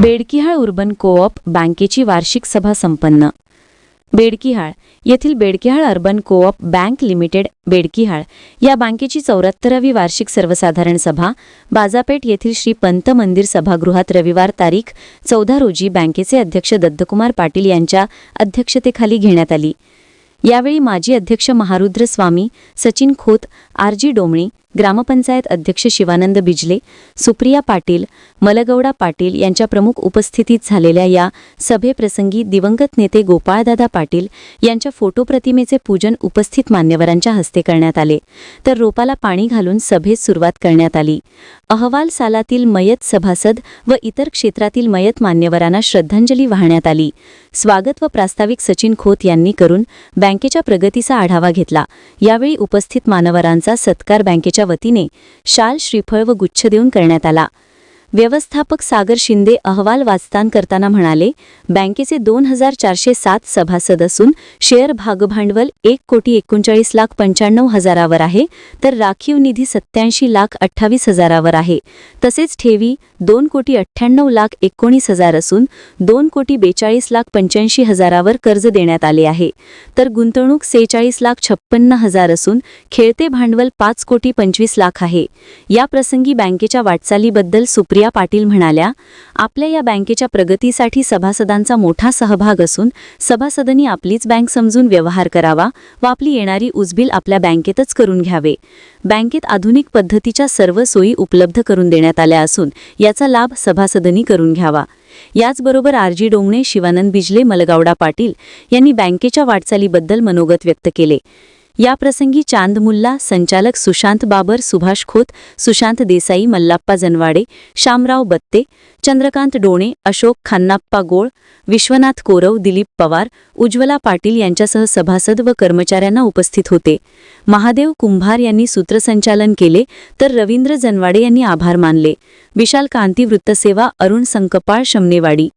Bedkihal urban co-op बँकेची वार्षिक सभा संपन्न. बेडकिहाळ येथील Bedkihal urban co-op bank limited Bedkihal या बँकेची चौऱ्याहत्तरावी वार्षिक सर्वसाधारण सभा बाजापेठ येथील श्री पंत मंदिर सभागृहात रविवार तारीख चौदा रोजी बँकेचे अध्यक्ष दत्तकुमार पाटील यांच्या अध्यक्षतेखाली घेण्यात आली. यावेळी माजी अध्यक्ष महारुद्र स्वामी सचिन खोत आरजी डोमणी ग्रामपंचायत अध्यक्ष शिवानंद बिजले सुप्रिया पाटील मलगौडा पाटील यांच्या प्रमुख उपस्थितीत झालेल्या या सभेप्रसंगी दिवंगत नेते गोपाळदादा पाटील यांच्या फोटो प्रतिमेचे पूजन उपस्थित मान्यवरांच्या हस्ते करण्यात आले. तर रोपाला पाणी घालून सभेस सुरुवात करण्यात आली. अहवाल सालातील मयत सभासद व इतर क्षेत्रातील मयत मान्यवरांना श्रद्धांजली वाहण्यात आली. स्वागत व प्रास्ताविक सचिन खोत यांनी करून बँकेच्या प्रगतीचा आढावा घेतला. यावेळी उपस्थित मानवरांचा सत्कार बँकेच्या वतीने शाल श्रीफळ व गुच्छ देऊन करण्यात आला. व्यवस्थापक सागर शिंदे अहवाल वाचतान करताना म्हणाले बँकेचे दोन हजार चारशे सात सभासद असून शेअर भागभांडवल एक कोटी एकोणचाळीस लाख पंच्याण्णव हजारावर आहे तर राखीव निधी सत्याऐंशी लाख अठ्ठावीस हजारावर आहे. तसेच ठेवी दोन कोटी अठ्ठ्याण्णव लाख एकोणीस हजार असून दोन कोटी बेचाळीस लाख पंच्याऐंशी हजारावर कर्ज देण्यात आले आहे. तर गुंतवणूक सेहेचाळीस लाख छप्पन्न हजार असून खेळते भांडवल पाच कोटी पंचवीस लाख आहे. या प्रसंगी बँकेच्या वाटचालीबद्दल सुप्रिया पाटील म्हणाल्या आपल्या या बँकेच्या प्रगतीसाठी सभासदांचा मोठा सहभाग असून सभासदांनी आपलीच बँक समजून व्यवहार करावा व आपली येणारी उजबिल आपल्या बँकेतच करून घ्यावे. बँकेत आधुनिक पद्धतीच्या सर्व सोयी उपलब्ध करून देण्यात आल्या असून याचा लाभ सभासदांनी करून घ्यावा. याचबरोबर आरजी डोंगणे शिवानंद बिजले मलगावडा पाटील यांनी बँकेच्या वाटचालीबद्दल मनोगत व्यक्त केले. याप्रसंगी चांद मुल्ला संचालक सुशांत बाबर सुभाष खोत सुशांत देसाई मल्लाप्पा जनवाडे शामराव बत्ते चंद्रकांत डोणे अशोक खान्नाप्पा गोळ विश्वनाथ कोरव दिलीप पवार उज्ज्वला पाटील यांच्यासह सभासद व कर्मचाऱ्यांना उपस्थित होते. महादेव कुंभार यांनी सूत्रसंचालन केले तर रवींद्र जनवाडे यांनी आभार मानले. विशाल कांती वृत्तसेवा अरुण संकपाळ शमनेवाडी.